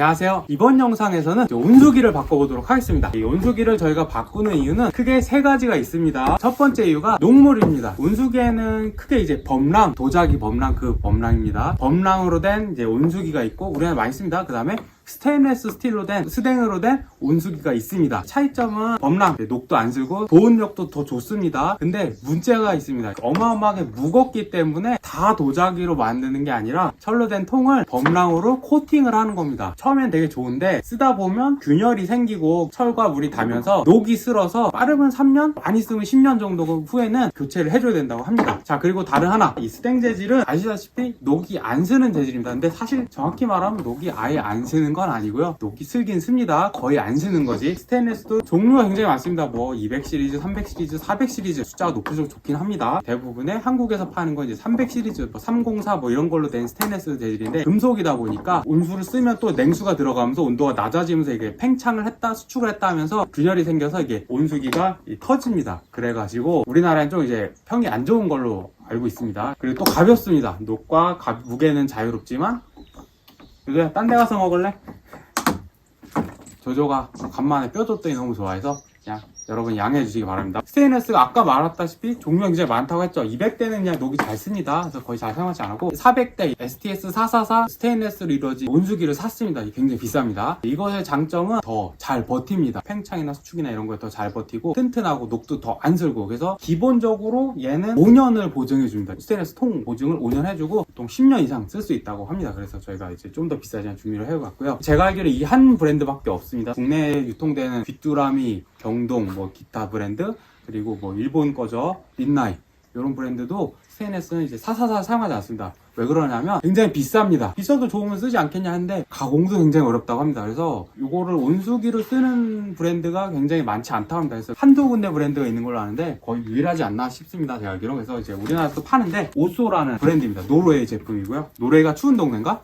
안녕하세요. 이번 영상에서는 온수기를 바꿔보도록 하겠습니다. 이 온수기를 저희가 바꾸는 이유는 크게 세 가지가 있습니다. 첫 번째 이유가 녹물입니다. 온수기에는 크게 이제 범랑, 도자기 범랑 그 범랑입니다. 범랑으로 된 이제 온수기가 있고 우리나라 많이 씁니다. 그 다음에 스테인레스 스틸로 된 스댕으로 된 온수기가 있습니다. 차이점은 범랑 녹도 안 슬고 보온력도 더 좋습니다. 근데 문제가 있습니다. 어마어마하게 무겁기 때문에 다 도자기로 만드는 게 아니라 철로 된 통을 범랑으로 코팅을 하는 겁니다. 처음엔 되게 좋은데 쓰다 보면 균열이 생기고 철과 물이 닿으면서 녹이 쓸어서 빠르면 3년, 많이 쓰면 10년 정도 후에는 교체를 해줘야 된다고 합니다. 자 그리고 다른 하나 이 스댕 재질은 아시다시피 녹이 안 쓰는 재질입니다. 근데 사실 정확히 말하면 녹이 아예 안 쓰는 건 아니고요. 녹이 쓰긴 씁니다. 거의 안 쓰는 거지. 스테인레스도 종류가 굉장히 많습니다. 뭐 200 시리즈, 300 시리즈, 400 시리즈 숫자가 높을수록 좋긴 합니다. 대부분의 한국에서 파는 건 이제 300 시리즈, 뭐 304 뭐 이런 걸로 된 스테인레스 재질인데 금속이다 보니까 온수를 쓰면 또 냉수가 들어가면서 온도가 낮아지면서 이게 팽창을 했다, 수축을 했다 하면서 균열이 생겨서 이게 온수기가 이 터집니다. 그래가지고 우리나라엔 좀 이제 평이 안 좋은 걸로 알고 있습니다. 그리고 또 가볍습니다. 녹과 가- 무게는 자유롭지만 요새 딴데 가서 먹을래? 조조가 간만에 뼈 줬더니 너무 좋아해서 그냥 여러분 양해해 주시기 바랍니다. 스테인레스가 아까 말했다시피 종류가 굉장히 많다고 했죠. 200대는 그냥 녹이 잘 씁니다. 그래서 거의 잘 사용하지 않고 400대 STS 444 스테인레스로 이루어진 온수기를 샀습니다. 굉장히 비쌉니다. 이것의 장점은 더 잘 버팁니다. 팽창이나 수축이나 이런 거에 더 잘 버티고 튼튼하고 녹도 더 안 슬고 그래서 기본적으로 얘는 5년을 보증해 줍니다. 스테인레스 통 보증을 5년 해주고 보통 10년 이상 쓸 수 있다고 합니다. 그래서 저희가 이제 좀 더 비싸지만 준비를 해왔고요. 제가 알기로 이 한 브랜드밖에 없습니다. 국내에 유통되는 귀뚜라미, 경동, 뭐 기타 브랜드 그리고 뭐 일본 거죠 린나이 이런 브랜드도 스테인레스는 이제 사사사 사용하지 않습니다. 왜 그러냐면 굉장히 비쌉니다. 비싸도 좋으면 쓰지 않겠냐 하는데 가공도 굉장히 어렵다고 합니다. 그래서 이거를 온수기로 쓰는 브랜드가 굉장히 많지 않다고 합니다. 그래서 한두 군데 브랜드가 있는 걸로 아는데 거의 유일하지 않나 싶습니다. 제가 알기로. 그래서 이제 우리나라에서 파는데 오소라는 브랜드입니다. 노르웨이 제품이고요. 노르웨이가 추운 동네인가?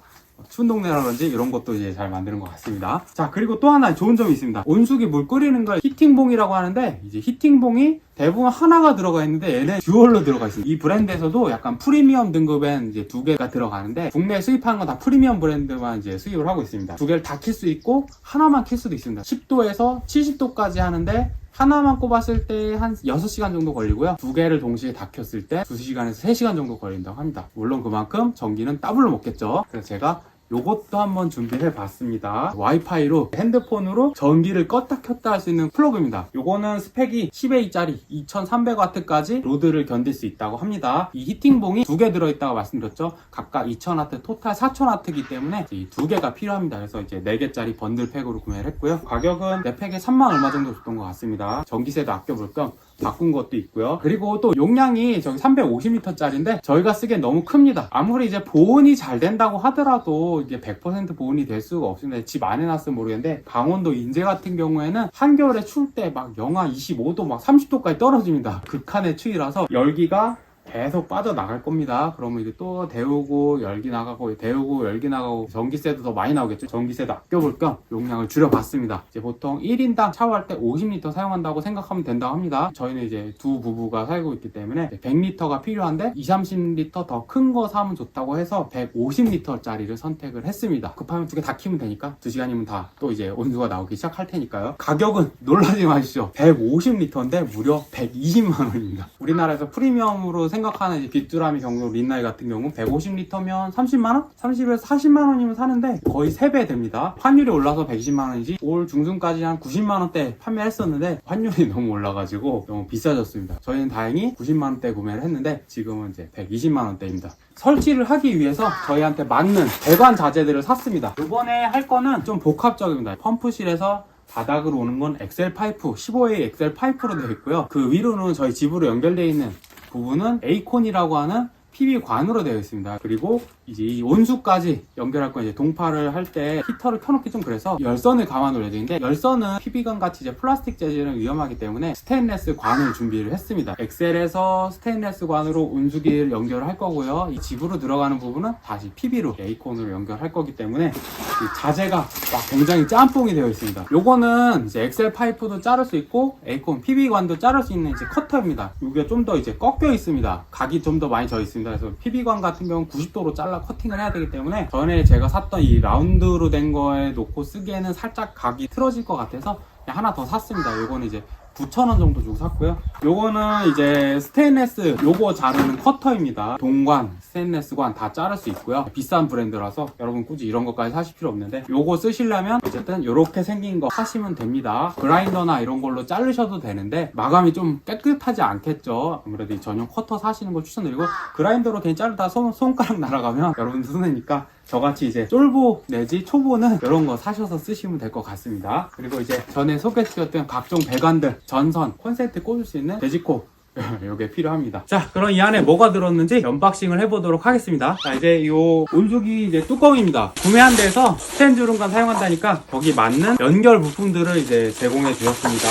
추운 동네라든지 이런 것도 이제 잘 만드는 것 같습니다. 자, 그리고 또 하나 좋은 점이 있습니다. 온수기 물 끓이는 걸 히팅봉이라고 하는데, 이제 히팅봉이 대부분 하나가 들어가 있는데, 얘는 듀얼로 들어가 있습니다. 이 브랜드에서도 약간 프리미엄 등급엔 이제 두 개가 들어가는데, 국내에 수입하는 건 다 프리미엄 브랜드만 이제 수입을 하고 있습니다. 두 개를 다 킬 수 있고, 하나만 킬 수도 있습니다. 10도에서 70도까지 하는데, 하나만 꼽았을 때 한 6시간 정도 걸리고요. 두 개를 동시에 다 켰을 때 2시간에서 3시간 정도 걸린다고 합니다. 물론 그만큼 전기는 더블로 먹겠죠. 그래서 제가 요것도 한번 준비해 봤습니다. 와이파이로 핸드폰으로 전기를 껐다 켰다 할 수 있는 플러그입니다. 요거는 스펙이 10A짜리 2300W까지 로드를 견딜 수 있다고 합니다. 이 히팅봉이 두 개 들어있다고 말씀드렸죠. 각각 2000W, 토탈 4000W이기 때문에 이 두 개가 필요합니다. 그래서 이제 4개짜리 번들 팩으로 구매를 했고요. 가격은 4팩에 3만 얼마 정도 줬던 것 같습니다. 전기세도 아껴볼 겸 바꾼 것도 있고요. 그리고 또 용량이 저기 350리터짜리인데 저희가 쓰기엔 너무 큽니다. 아무리 이제 보온이 잘 된다고 하더라도 이게 100% 보온이 될 수가 없습니다. 집 안에 놨으면 모르겠는데 강원도 인제 같은 경우에는 한겨울에 추울 때 막 영하 25도 막 30도까지 떨어집니다. 극한의 추위라서 열기가 계속 빠져나갈 겁니다. 그러면 이제 또 데우고 열기 나가고 데우고 열기 나가고 전기세도 더 많이 나오겠죠. 전기세도 아껴볼 겸 용량을 줄여봤습니다. 이제 보통 1인당 샤워할 때 50리터 사용한다고 생각하면 된다고 합니다. 저희는 이제 두 부부가 살고 있기 때문에 100리터가 필요한데 2, 30리터 더 큰 거 사면 좋다고 해서 150리터짜리를 선택을 했습니다. 급하면 두 개 다 키면 되니까 2시간이면 다 또 이제 온수가 나오기 시작할 테니까요. 가격은 놀라지 마시죠. 150리터인데 무려 120만 원입니다. 우리나라에서 프리미엄으로 생각 하는 이제 빗두라미 경로 린나이 같은 경우는 150리터면 30만원? 30에서 40만원이면 사는데 거의 3배 됩니다. 환율이 올라서 120만원이지 올 중순까지 한 90만원대 판매했었는데 환율이 너무 올라가지고 너무 비싸졌습니다. 저희는 다행히 90만원대 구매를 했는데 지금은 이제 120만원대입니다. 설치를 하기 위해서 저희한테 맞는 배관 자재들을 샀습니다. 이번에 할 거는 좀 복합적입니다. 펌프실에서 바닥으로 오는 건 엑셀 파이프, 15A 엑셀 파이프로 되어 있고요. 그 위로는 저희 집으로 연결되어 있는 부분은 에이콘이라고 하는 PB관으로 되어 있습니다. 그리고 이제 이 온수까지 연결할 건 이제 동파를 할 때 히터를 켜놓기 좀 그래서 열선을 감아놓아야 되는데 열선은 PB관 같이 이제 플라스틱 재질은 위험하기 때문에 스테인레스 관을 준비를 했습니다. 엑셀에서 스테인레스 관으로 온수기를 연결을 할 거고요. 이 집으로 들어가는 부분은 다시 PB로 에이콘으로 연결할 거기 때문에 이 자재가 막 굉장히 짬뽕이 되어 있습니다. 요거는 이제 엑셀 파이프도 자를 수 있고 에이콘 PB관도 자를 수 있는 이제 커터입니다. 이게 좀 더 이제 꺾여 있습니다. 각이 좀 더 많이 져 있습니다. 그래서 PB관 같은 경우는 90도로 잘라 잘라 커팅을 해야 되기 때문에 전에 제가 샀던 이 라운드로 된 거에 놓고 쓰기에는 살짝 각이 틀어질 것 같아서 하나 더 샀습니다. 요거는 이제 9,000원 정도 주고 샀고요. 요거는 이제 스테인레스 요거 자르는 커터입니다. 동관, 스테인레스관 다 자를 수 있고요. 비싼 브랜드라서 여러분 굳이 이런 것까지 사실 필요 없는데 요거 쓰시려면 어쨌든 요렇게 생긴 거 사시면 됩니다. 그라인더나 이런 걸로 자르셔도 되는데 마감이 좀 깨끗하지 않겠죠. 아무래도 이 전용 커터 사시는 걸 추천드리고 그라인더로 괜히 자르다 손, 손가락 날아가면 여러분 쓰니까 저같이 이제 쫄보 내지 초보는 이런 거 사셔서 쓰시면 될 것 같습니다. 그리고 이제 전에 소개해드렸던 각종 배관들, 전선, 콘센트 꽂을 수 있는 돼지코 이게 필요합니다. 자, 그럼 이 안에 뭐가 들었는지 언박싱을 해보도록 하겠습니다. 자, 이제 요 온수기 이제 뚜껑입니다. 구매한 데서 주름감 사용한다니까 거기 맞는 연결 부품들을 이제 제공해 주셨습니다.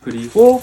그리고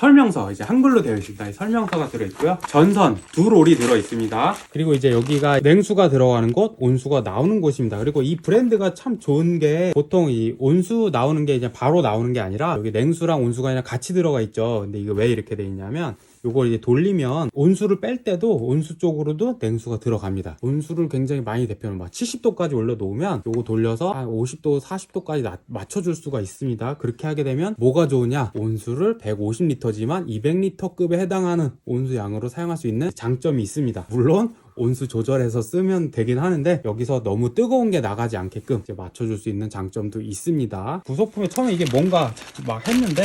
설명서 이제 한글로 되어 있습니다. 이 설명서가 들어 있고요. 전선 두 롤이 들어 있습니다. 그리고 이제 여기가 냉수가 들어가는 곳, 온수가 나오는 곳입니다. 그리고 이 브랜드가 참 좋은 게 보통 이 온수 나오는 게 이제 바로 나오는 게 아니라 여기 냉수랑 온수가 그냥 같이 들어가 있죠. 근데 이거 왜 이렇게 돼 있냐면 요걸 이제 돌리면 온수를 뺄 때도 온수 쪽으로도 냉수가 들어갑니다. 온수를 굉장히 많이 대표는 막 70도까지 올려 놓으면 요거 돌려서 한 50도, 40도까지 맞춰줄 수가 있습니다. 그렇게 하게 되면 뭐가 좋으냐? 온수를 150리터지만 200리터급에 해당하는 온수 양으로 사용할 수 있는 장점이 있습니다. 물론 온수 조절해서 쓰면 되긴 하는데 여기서 너무 뜨거운 게 나가지 않게끔 이제 맞춰줄 수 있는 장점도 있습니다. 부속품에 처음에 이게 뭔가 막 했는데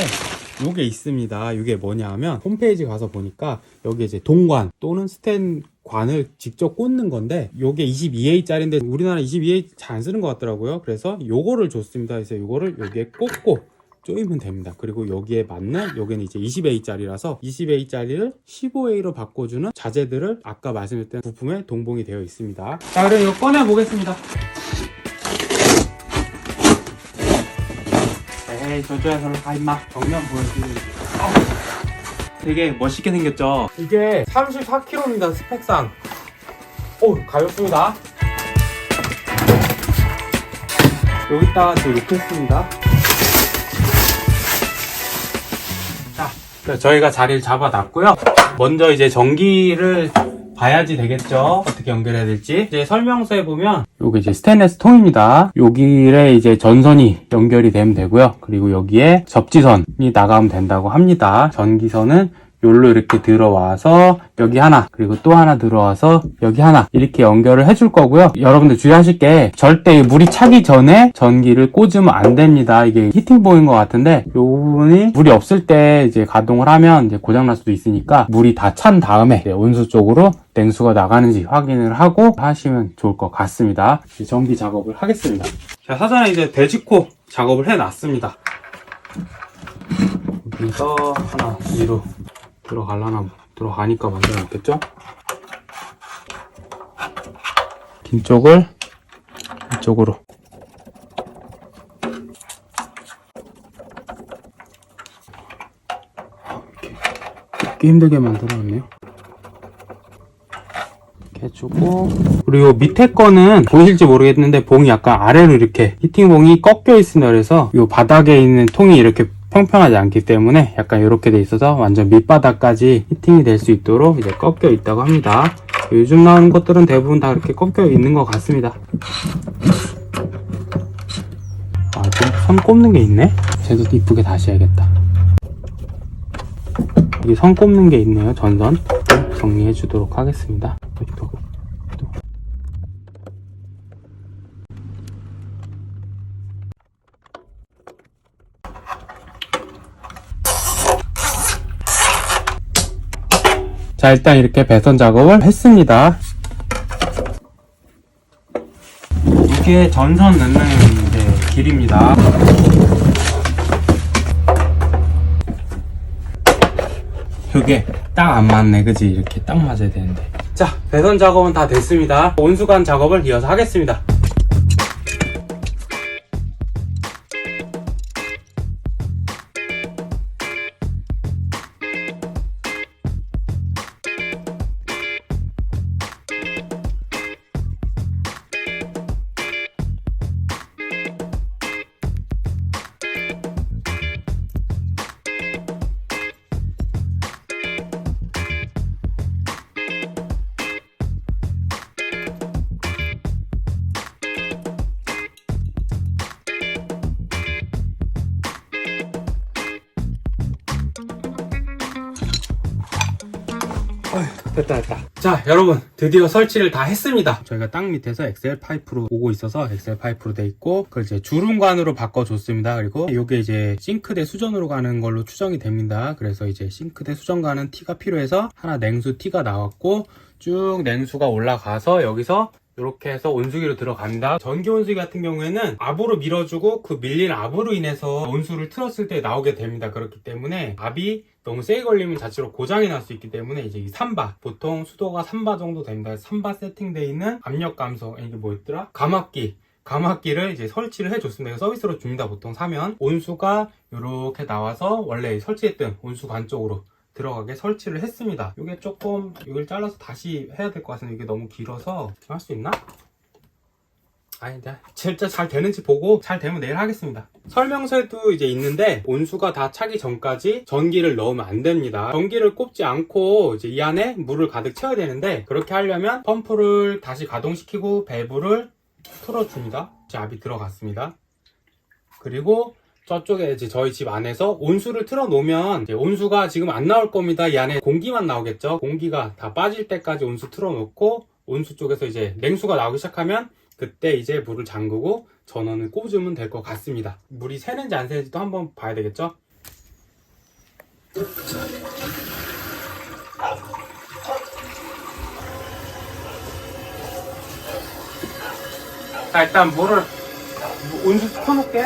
요게 있습니다. 이게 뭐냐 하면 홈페이지 가서 보니까 여기 이제 동관 또는 스텐 관을 직접 꽂는 건데 요게 22A짜리인데 우리나라 22A 잘 안 쓰는 것 같더라고요. 그래서 요거를 줬습니다. 그래서 요거를 여기에 꽂고 조이면 됩니다. 그리고 여기에 맞는 여기는 이제 20A짜리라서 20A짜리를 15A로 바꿔주는 자재들을 아까 말씀드렸던 부품에 동봉이 되어 있습니다. 자, 그럼 이거 꺼내 보겠습니다. 에이, 저쪽에서 가 임마. 정면 보여주고. 되게 멋있게 생겼죠? 이게 34kg입니다, 스펙상. 오, 가볍습니다. 여기다가 저 놓겠습니다. 저희가 자리를 잡아놨고요. 먼저 이제 전기를 봐야지 되겠죠. 어떻게 연결해야 될지. 이제 설명서에 보면 여기 이제 스테인레스 통입니다. 여기에 이제 전선이 연결이 되면 되고요. 그리고 여기에 접지선이 나가면 된다고 합니다. 전기선은 요로 이렇게 들어와서 여기 하나 그리고 또 하나 들어와서 여기 하나 이렇게 연결을 해줄 거고요. 여러분들 주의하실 게 절대 물이 차기 전에 전기를 꽂으면 안 됩니다. 이게 히팅봉인 것 같은데 요 부분이 물이 없을 때 이제 가동을 하면 이제 고장 날 수도 있으니까 물이 다 찬 다음에 온수 쪽으로 냉수가 나가는지 확인을 하고 하시면 좋을 것 같습니다. 전기 작업을 하겠습니다. 자 사전에 이제 대지코 작업을 해 놨습니다. 여기서 하나 위로 들어갈라나 들어가니까 만들어 놨겠죠? 긴 쪽을 이쪽으로. 이렇게 꽤 힘들게 만들어 놨네요. 이렇게 해주고. 그리고 밑에 거는 보이실지 모르겠는데 봉이 약간 아래로 이렇게 히팅봉이 꺾여 있습니다. 그래서 이 바닥에 있는 통이 이렇게 평평하지 않기 때문에 약간 이렇게 돼 있어서 완전 밑바닥까지 히팅이 될 수 있도록 이제 꺾여 있다고 합니다. 요즘 나오는 것들은 대부분 다 이렇게 꺾여 있는 것 같습니다. 아, 좀선 꼽는 게 있네? 쟤도 이쁘게 다시 해야겠다. 이게 선 꼽는 게 있네요, 전선. 정리해 주도록 하겠습니다. 자 일단 이렇게 배선 작업을 했습니다. 이게 전선 넣는 이제 길입니다. 이게 딱 안 맞네 그지? 이렇게 딱 맞아야 되는데. 자 배선 작업은 다 됐습니다. 온수관 작업을 이어서 하겠습니다 됐다 됐다. 자 여러분 드디어 설치를 다 했습니다. 저희가 땅 밑에서 엑셀 파이프로 오고 있어서 엑셀 파이프로 돼 있고 그걸 이제 주름관으로 바꿔줬습니다. 그리고 이게 이제 싱크대 수전으로 가는 걸로 추정이 됩니다. 그래서 이제 싱크대 수전 가는 티가 필요해서 하나 냉수 티가 나왔고 쭉 냉수가 올라가서 여기서 이렇게 해서 온수기로 들어갑니다. 전기 온수기 같은 경우에는 압으로 밀어주고 그 밀린 압으로 인해서 온수를 틀었을 때 나오게 됩니다. 그렇기 때문에 압이 너무 세게 걸리면 자체로 고장이 날 수 있기 때문에 이제 이 3바 보통 수도가 3바 정도 됩니다. 3바 세팅되어 있는 압력 감소 이게 뭐였더라? 감압기 감압기를 이제 설치를 해줬습니다. 서비스로 줍니다. 보통 사면 온수가 이렇게 나와서 원래 설치했던 온수관 쪽으로 들어가게 설치를 했습니다. 이게 조금 이걸 잘라서 다시 해야 될 것 같은데 이게 너무 길어서 할 수 있나? 아니, 네. 진짜 잘 되는지 보고 잘 되면 내일 하겠습니다. 설명서에도 이제 있는데 온수가 다 차기 전까지 전기를 넣으면 안 됩니다. 전기를 꼽지 않고 이제 이 안에 물을 가득 채워야 되는데 그렇게 하려면 펌프를 다시 가동시키고 밸브를 틀어줍니다. 압이 들어갔습니다. 그리고 저쪽에 이제 저희 집 안에서 온수를 틀어 놓으면 온수가 지금 안 나올 겁니다. 이 안에 공기만 나오겠죠. 공기가 다 빠질 때까지 온수 틀어 놓고 온수 쪽에서 이제 냉수가 나오기 시작하면 그때 이제 물을 잠그고 전원을 꽂으면 될 것 같습니다. 물이 새는지 안 새는지도 한번 봐야 되겠죠. 자 일단 물을 온수 켜놓게.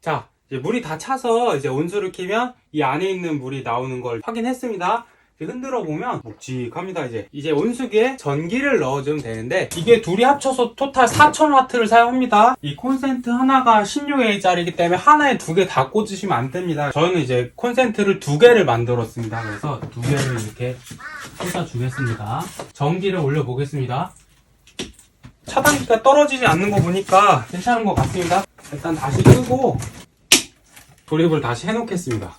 자, 이제 물이 다 차서 이제 온수를 키면 이 안에 있는 물이 나오는 걸 확인했습니다. 흔들어 보면 묵직합니다 이제. 이제 온수기에 전기를 넣어주면 되는데 이게 둘이 합쳐서 토탈 4000W를 사용합니다. 이 콘센트 하나가 16A짜리이기 때문에 하나에 두 개 다 꽂으시면 안 됩니다. 저는 이제 콘센트를 두 개를 만들었습니다. 그래서 두 개를 이렇게 꽂아주겠습니다. 전기를 올려 보겠습니다 차단기가 떨어지지 않는 거 보니까 괜찮은 것 같습니다 일단 다시 끄고 조립을 다시 해놓겠습니다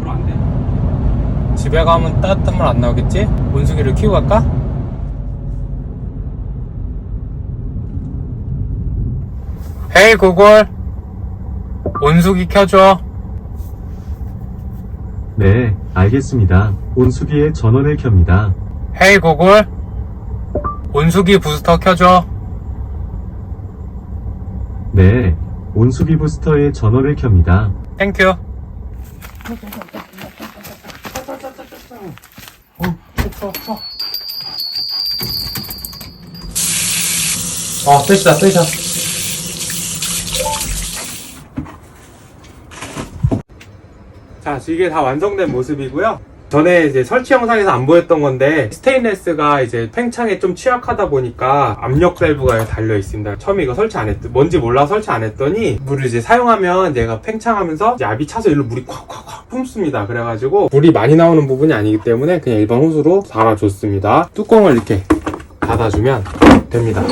그럼 안 돼. 집에 가면 따뜻한 물 안 나오겠지? 온수기를 키우고 갈까? 헤이 구글 온수기 켜줘 네, 알겠습니다. 온수기에 전원을 켭니다. 헤이 구글 온수기 부스터 켜줘 네, 온수기 부스터에 전원을 켭니다. 땡큐 어, 쓰시다, 쓰셔. 자, 이게 다 완성된 모습이고요. 전에 이제 설치 영상에서 안 보였던 건데 스테인레스가 이제 팽창에 좀 취약하다 보니까 압력 밸브가 달려 있습니다. 처음에 이거 설치 안 했, 뭔지 몰라 설치 안 했더니 물을 이제 사용하면 얘가 팽창하면서 이제 압이 차서 일로 물이 콱콱콱 품습니다. 그래가지고 물이 많이 나오는 부분이 아니기 때문에 그냥 일반 호스로 달아줬습니다. 뚜껑을 이렇게 닫아주면 됩니다.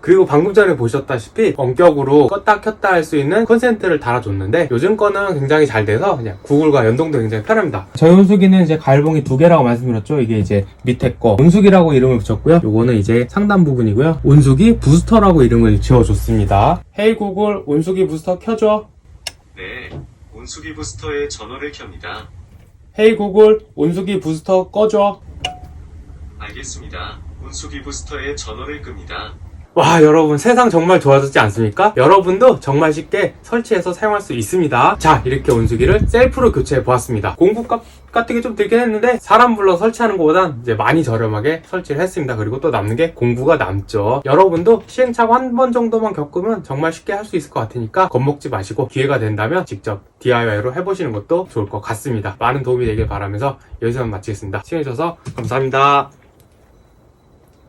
그리고 방금 전에 보셨다시피 원격으로 껐다 켰다 할 수 있는 콘센트를 달아줬는데 요즘 거는 굉장히 잘 돼서 그냥 구글과 연동도 굉장히 편합니다. 저희 온수기는 이제 가열봉이 두 개라고 말씀드렸죠. 이게 이제 밑에 거 온수기라고 이름을 붙였고요. 요거는 이제 상단 부분이고요. 온수기 부스터라고 이름을 지어줬습니다. 헤이 구글 온수기 부스터 켜줘. 네, 온수기 부스터에 전원을 켭니다. 헤이 구글 온수기 부스터 꺼줘. 알겠습니다. 온수기 부스터에 전원을 끕니다. 와 여러분 세상 정말 좋아졌지 않습니까? 여러분도 정말 쉽게 설치해서 사용할 수 있습니다. 자 이렇게 온수기를 셀프로 교체해 보았습니다. 공구값 같은 게 좀 들긴 했는데 사람 불러 설치하는 것보단 이제 많이 저렴하게 설치를 했습니다. 그리고 또 남는 게 공구가 남죠. 여러분도 시행착오 한 번 정도만 겪으면 정말 쉽게 할 수 있을 것 같으니까 겁먹지 마시고 기회가 된다면 직접 DIY로 해보시는 것도 좋을 것 같습니다. 많은 도움이 되길 바라면서 여기서 마치겠습니다. 시청해주셔서 감사합니다